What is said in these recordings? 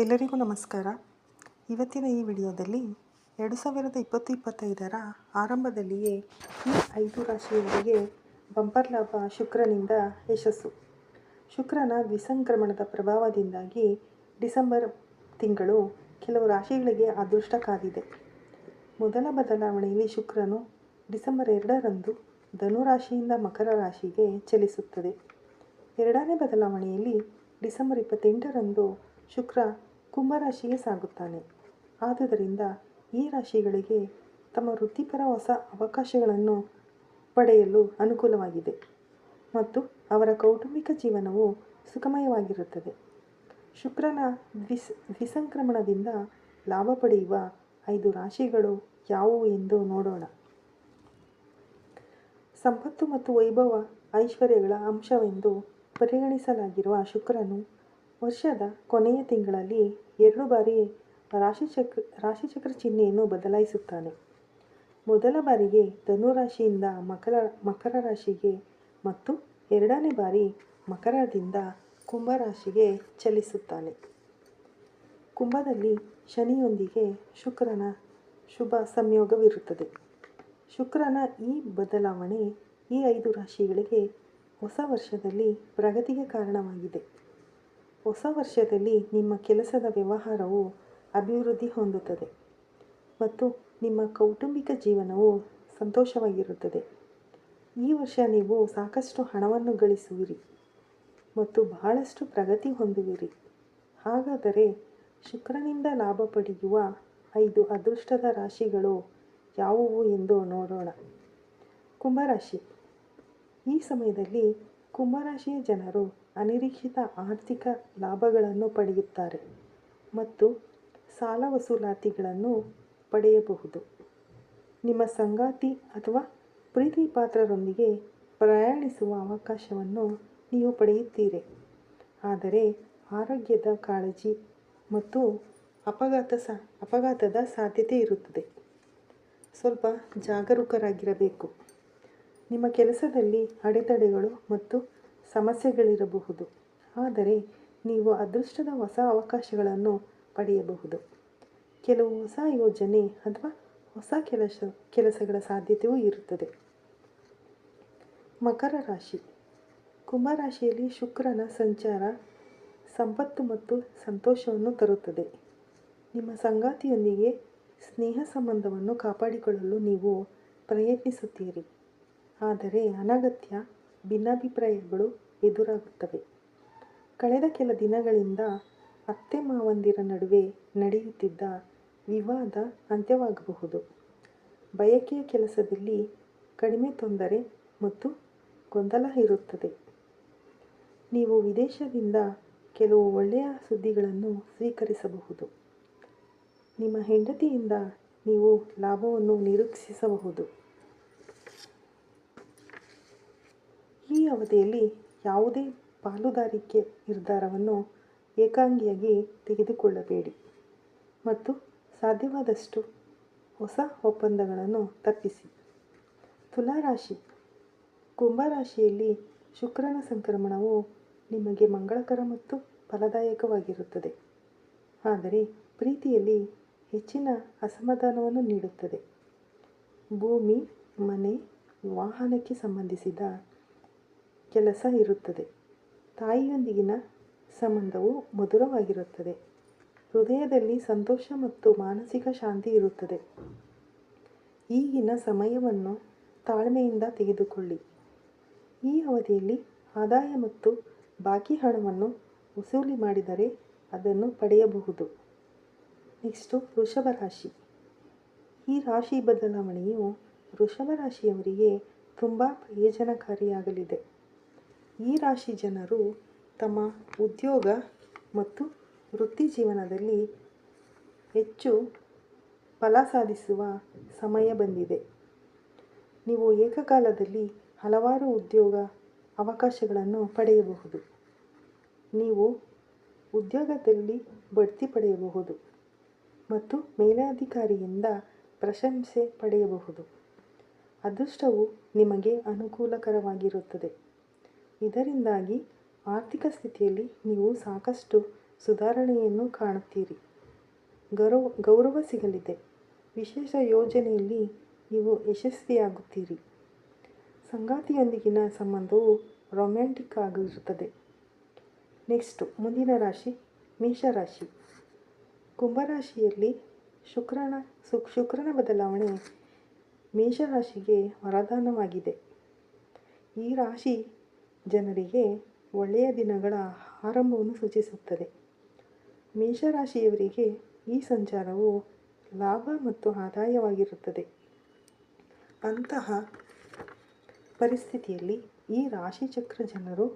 ಎಲ್ಲರಿಗೂ ನಮಸ್ಕಾರ. ಇವತ್ತಿನ ಈ ವಿಡಿಯೋದಲ್ಲಿ ಎರಡು ಸಾವಿರದ ಇಪ್ಪತ್ತು ಇಪ್ಪತ್ತೈದರ ಆರಂಭದಲ್ಲಿಯೇ ಈ ಐದು ರಾಶಿಯವರಿಗೆ ಬಂಪರ್ ಲಾಭ ಶುಕ್ರನಿಂದ ಯಶಸ್ಸು. ಶುಕ್ರನ ದ್ವಿಸಂಕ್ರಮಣದ ಪ್ರಭಾವದಿಂದಾಗಿ ಡಿಸೆಂಬರ್ ತಿಂಗಳು ಕೆಲವು ರಾಶಿಗಳಿಗೆ ಅದೃಷ್ಟ ಕಾದಿದೆ. ಮೊದಲ ಬದಲಾವಣೆಯಲ್ಲಿ ಶುಕ್ರನು ಡಿಸೆಂಬರ್ ಎರಡರಂದು ಧನು ರಾಶಿಯಿಂದ ಮಕರ ರಾಶಿಗೆ ಚಲಿಸುತ್ತದೆ. ಎರಡನೇ ಬದಲಾವಣೆಯಲ್ಲಿ ಡಿಸೆಂಬರ್ ಇಪ್ಪತ್ತೆಂಟರಂದು ಶುಕ್ರ ಕುಂಭರಾಶಿಗೆ ಸಾಗುತ್ತಾನೆ. ಆದುದರಿಂದ ಈ ರಾಶಿಗಳಿಗೆ ತಮ್ಮ ವೃತ್ತಿಪರ ಹೊಸ ಅವಕಾಶಗಳನ್ನು ಪಡೆಯಲು ಅನುಕೂಲವಾಗಿದೆ ಮತ್ತು ಅವರ ಕೌಟುಂಬಿಕ ಜೀವನವು ಸುಖಮಯವಾಗಿರುತ್ತದೆ ಶುಕ್ರನ ದ್ವಿಸ್, ದ್ವಿಸಂಕ್ರಮಣದಿಂದ ಲಾಭ ಪಡೆಯುವ ಐದು ರಾಶಿಗಳು ಯಾವುವು ಎಂದು ನೋಡೋಣ. ಸಂಪತ್ತು ಮತ್ತು ವೈಭವ ಐಶ್ವರ್ಯಗಳ ಅಂಶವೆಂದು ಪರಿಗಣಿಸಲಾಗಿರುವ ಶುಕ್ರನು ವರ್ಷದ ಕೊನೆಯ ತಿಂಗಳಲ್ಲಿ ಎರಡು ಬಾರಿ ರಾಶಿಚಕ್ರ ರಾಶಿಚಕ್ರ ಚಿಹ್ನೆಯನ್ನು ಬದಲಾಯಿಸುತ್ತಾನೆ. ಮೊದಲ ಬಾರಿಗೆ ಧನು ರಾಶಿಯಿಂದ ಮಕರ ಮಕರ ರಾಶಿಗೆ ಮತ್ತು ಎರಡನೇ ಬಾರಿ ಮಕರದಿಂದ ಕುಂಭರಾಶಿಗೆ ಚಲಿಸುತ್ತಾನೆ. ಕುಂಭದಲ್ಲಿ ಶನಿಯೊಂದಿಗೆ ಶುಕ್ರನ ಶುಭ ಸಂಯೋಗವಿರುತ್ತದೆ. ಶುಕ್ರನ ಈ ಬದಲಾವಣೆ ಈ ಐದು ರಾಶಿಗಳಿಗೆ ಹೊಸ ವರ್ಷದಲ್ಲಿ ಪ್ರಗತಿಗೆ ಕಾರಣವಾಗಿದೆ. ಹೊಸ ವರ್ಷದಲ್ಲಿ ನಿಮ್ಮ ಕೆಲಸದ ವ್ಯವಹಾರವು ಅಭಿವೃದ್ಧಿ ಹೊಂದುತ್ತದೆ ಮತ್ತು ನಿಮ್ಮ ಕೌಟುಂಬಿಕ ಜೀವನವು ಸಂತೋಷವಾಗಿರುತ್ತದೆ. ಈ ವರ್ಷ ನೀವು ಸಾಕಷ್ಟು ಹಣವನ್ನು ಗಳಿಸುವಿರಿ ಮತ್ತು ಬಹಳಷ್ಟು ಪ್ರಗತಿ ಹೊಂದುವಿರಿ. ಹಾಗಾದರೆ ಶುಕ್ರನಿಂದ ಲಾಭ ಪಡೆಯುವ ಐದು ಅದೃಷ್ಟದ ರಾಶಿಗಳು ಯಾವುವು ಎಂದು ನೋಡೋಣ. ಕುಂಭರಾಶಿ. ಈ ಸಮಯದಲ್ಲಿ ಕುಂಭರಾಶಿಯ ಜನರು ಅನಿರೀಕ್ಷಿತ ಆರ್ಥಿಕ ಲಾಭಗಳನ್ನು ಪಡೆಯುತ್ತಾರೆ ಮತ್ತು ಸಾಲ ವಸೂಲಾತಿಗಳನ್ನು ಪಡೆಯಬಹುದು. ನಿಮ್ಮ ಸಂಗಾತಿ ಅಥವಾ ಪ್ರೀತಿ ಪಾತ್ರರೊಂದಿಗೆ ಪ್ರಯಾಣಿಸುವ ಅವಕಾಶವನ್ನು ನೀವು ಪಡೆಯುತ್ತೀರಿ. ಆದರೆ ಆರೋಗ್ಯದ ಕಾಳಜಿ ಮತ್ತು ಅಪಘಾತ ಸಾ, ಅಪಘಾತದ ಸಾಧ್ಯತೆ ಇರುತ್ತದೆ. ಸ್ವಲ್ಪ ಜಾಗರೂಕರಾಗಿರಬೇಕು. ನಿಮ್ಮ ಕೆಲಸದಲ್ಲಿ ಅಡೆತಡೆಗಳು ಮತ್ತು ಸಮಸ್ಯೆಗಳಿರಬಹುದು. ಆದರೆ ನೀವು ಅದೃಷ್ಟದ ಹೊಸ ಅವಕಾಶಗಳನ್ನು ಪಡೆಯಬಹುದು. ಕೆಲವು ಹೊಸ ಯೋಜನೆ ಅಥವಾ ಹೊಸ ಕೆಲಸ, ಕೆಲಸಗಳ ಸಾಧ್ಯತೆಯೂ ಇರುತ್ತದೆ. ಮಕರ ರಾಶಿ. ಕುಂಭರಾಶಿಯಲ್ಲಿ ಶುಕ್ರನ ಸಂಚಾರ ಸಂಪತ್ತು ಮತ್ತು ಸಂತೋಷವನ್ನು ತರುತ್ತದೆ. ನಿಮ್ಮ ಸಂಗಾತಿಯೊಂದಿಗೆ ಸ್ನೇಹ ಸಂಬಂಧವನ್ನು ಕಾಪಾಡಿಕೊಳ್ಳಲು ನೀವು ಪ್ರಯತ್ನಿಸುತ್ತೀರಿ. ಆದರೆ ಅನಗತ್ಯ ಭಿನ್ನಾಭಿಪ್ರಾಯಗಳು ಎದುರಾಗುತ್ತವೆ. ಕಳೆದ ಕೆಲ ದಿನಗಳಿಂದ ಅತ್ತೆ ಮಾವಂದಿರ ನಡುವೆ ನಡೆಯುತ್ತಿದ್ದ ವಿವಾದ ಅಂತ್ಯವಾಗಬಹುದು. ಬಯಕೆಯ ಕೆಲಸದಲ್ಲಿ ಕಡಿಮೆ ತೊಂದರೆ ಮತ್ತು ಗೊಂದಲ ಇರುತ್ತದೆ. ನೀವು ವಿದೇಶದಿಂದ ಕೆಲವು ಒಳ್ಳೆಯ ಸುದ್ದಿಗಳನ್ನು ಸ್ವೀಕರಿಸಬಹುದು. ನಿಮ್ಮ ಹೆಂಡತಿಯಿಂದ ನೀವು ಲಾಭವನ್ನು ನಿರೀಕ್ಷಿಸಬಹುದು. ಈ ಅವಧಿಯಲ್ಲಿ ಯಾವುದೇ ಪಾಲುದಾರಿಕೆ ನಿರ್ಧಾರವನ್ನು ಏಕಾಂಗಿಯಾಗಿ ತೆಗೆದುಕೊಳ್ಳಬೇಡಿ ಮತ್ತು ಸಾಧ್ಯವಾದಷ್ಟು ಹೊಸ ಒಪ್ಪಂದಗಳನ್ನು ತಪ್ಪಿಸಿ. ತುಲಾರಾಶಿ. ಕುಂಭರಾಶಿಯಲ್ಲಿ ಶುಕ್ರನ ಸಂಕ್ರಮಣವು ನಿಮಗೆ ಮಂಗಳಕರ ಮತ್ತು ಫಲದಾಯಕವಾಗಿರುತ್ತದೆ. ಆದರೆ ಪ್ರೀತಿಯಲ್ಲಿ ಹೆಚ್ಚಿನ ಅಸಮಾಧಾನವನ್ನು ನೀಡುತ್ತದೆ. ಭೂಮಿ, ಮನೆ, ವಾಹನಕ್ಕೆ ಸಂಬಂಧಿಸಿದ ಕೆಲಸ ಇರುತ್ತದೆ. ತಾಯಿಯೊಂದಿಗಿನ ಸಂಬಂಧವು ಮಧುರವಾಗಿರುತ್ತದೆ. ಹೃದಯದಲ್ಲಿ ಸಂತೋಷ ಮತ್ತು ಮಾನಸಿಕ ಶಾಂತಿ ಇರುತ್ತದೆ. ಈಗಿನ ಸಮಯವನ್ನು ತಾಳ್ಮೆಯಿಂದ ತೆಗೆದುಕೊಳ್ಳಿ. ಈ ಅವಧಿಯಲ್ಲಿ ಆದಾಯ ಮತ್ತು ಬಾಕಿ ಹಣವನ್ನು ವಸೂಲಿ ಮಾಡಿದರೆ ಅದನ್ನು ಪಡೆಯಬಹುದು. ನೆಕ್ಸ್ಟು, ವೃಷಭ ರಾಶಿ. ಈ ರಾಶಿ ಬದಲಾವಣೆಯು ವೃಷಭ ರಾಶಿಯವರಿಗೆ ತುಂಬ ಪ್ರಯೋಜನಕಾರಿಯಾಗಲಿದೆ. ಈ ರಾಶಿ ಜನರು ತಮ್ಮ ಉದ್ಯೋಗ ಮತ್ತು ವೃತ್ತಿ ಜೀವನದಲ್ಲಿ ಹೆಚ್ಚು ಫಲ ಸಾಧಿಸುವ ಸಮಯ ಬಂದಿದೆ. ನೀವು ಏಕಕಾಲದಲ್ಲಿ ಹಲವಾರು ಉದ್ಯೋಗ ಅವಕಾಶಗಳನ್ನು ಪಡೆಯಬಹುದು. ನೀವು ಉದ್ಯೋಗದಲ್ಲಿ ಬಡ್ತಿ ಪಡೆಯಬಹುದು ಮತ್ತು ಮೇಲಾಧಿಕಾರಿಯಿಂದ ಪ್ರಶಂಸೆ ಪಡೆಯಬಹುದು. ಅದೃಷ್ಟವು ನಿಮಗೆ ಅನುಕೂಲಕರವಾಗಿರುತ್ತದೆ. ಇದರಿಂದಾಗಿ ಆರ್ಥಿಕ ಸ್ಥಿತಿಯಲ್ಲಿ ನೀವು ಸಾಕಷ್ಟು ಸುಧಾರಣೆಯನ್ನು ಕಾಣುತ್ತೀರಿ. ಗೌರವ ಗೌರವ ಸಿಗಲಿದೆ. ವಿಶೇಷ ಯೋಜನೆಯಲ್ಲಿ ನೀವು ಯಶಸ್ವಿಯಾಗುತ್ತೀರಿ. ಸಂಗಾತಿಯೊಂದಿಗಿನ ಸಂಬಂಧವು ರೊಮ್ಯಾಂಟಿಕ್ ಆಗಿರುತ್ತದೆ. ನೆಕ್ಸ್ಟು ಮುಂದಿನ ರಾಶಿ, ಮೇಷರಾಶಿ. ಕುಂಭರಾಶಿಯಲ್ಲಿ ಶುಕ್ರನ ಸು ಶುಕ್ರನ ಬದಲಾವಣೆ ಮೇಷರಾಶಿಗೆ ವರದಾನವಾಗಿದೆ. ಈ ರಾಶಿ ಜನರಿಗೆ ಒಳ್ಳೆಯ ದಿನಗಳ ಆರಂಭವನ್ನು ಸೂಚಿಸುತ್ತದೆ. ಮೇಷರಾಶಿಯವರಿಗೆ ಈ ಸಂಚಾರವು ಲಾಭ ಮತ್ತು ಆದಾಯವಾಗಿರುತ್ತದೆ. ಅಂತಹ ಪರಿಸ್ಥಿತಿಯಲ್ಲಿ ಈ ರಾಶಿಚಕ್ರ ಜನರು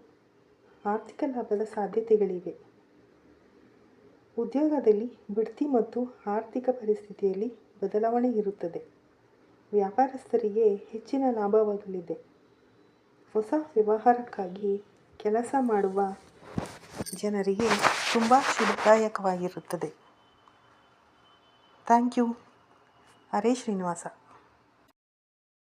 ಆರ್ಥಿಕ ಲಾಭದ ಸಾಧ್ಯತೆಗಳಿವೆ. ಉದ್ಯೋಗದಲ್ಲಿ ಬಡ್ತಿ ಮತ್ತು ಆರ್ಥಿಕ ಪರಿಸ್ಥಿತಿಯಲ್ಲಿ ಬದಲಾವಣೆ ಇರುತ್ತದೆ. ವ್ಯಾಪಾರಸ್ಥರಿಗೆ ಹೆಚ್ಚಿನ ಲಾಭವಾಗಲಿದೆ. ಹೊಸ ವ್ಯವಹಾರಕ್ಕಾಗಿ ಕೆಲಸ ಮಾಡುವ ಜನರಿಗೆ ತುಂಬ ಶುಭದಾಯಕವಾಗಿರುತ್ತದೆ ಥ್ಯಾಂಕ್ ಯು. ಹರೇ ಶ್ರೀನಿವಾಸ.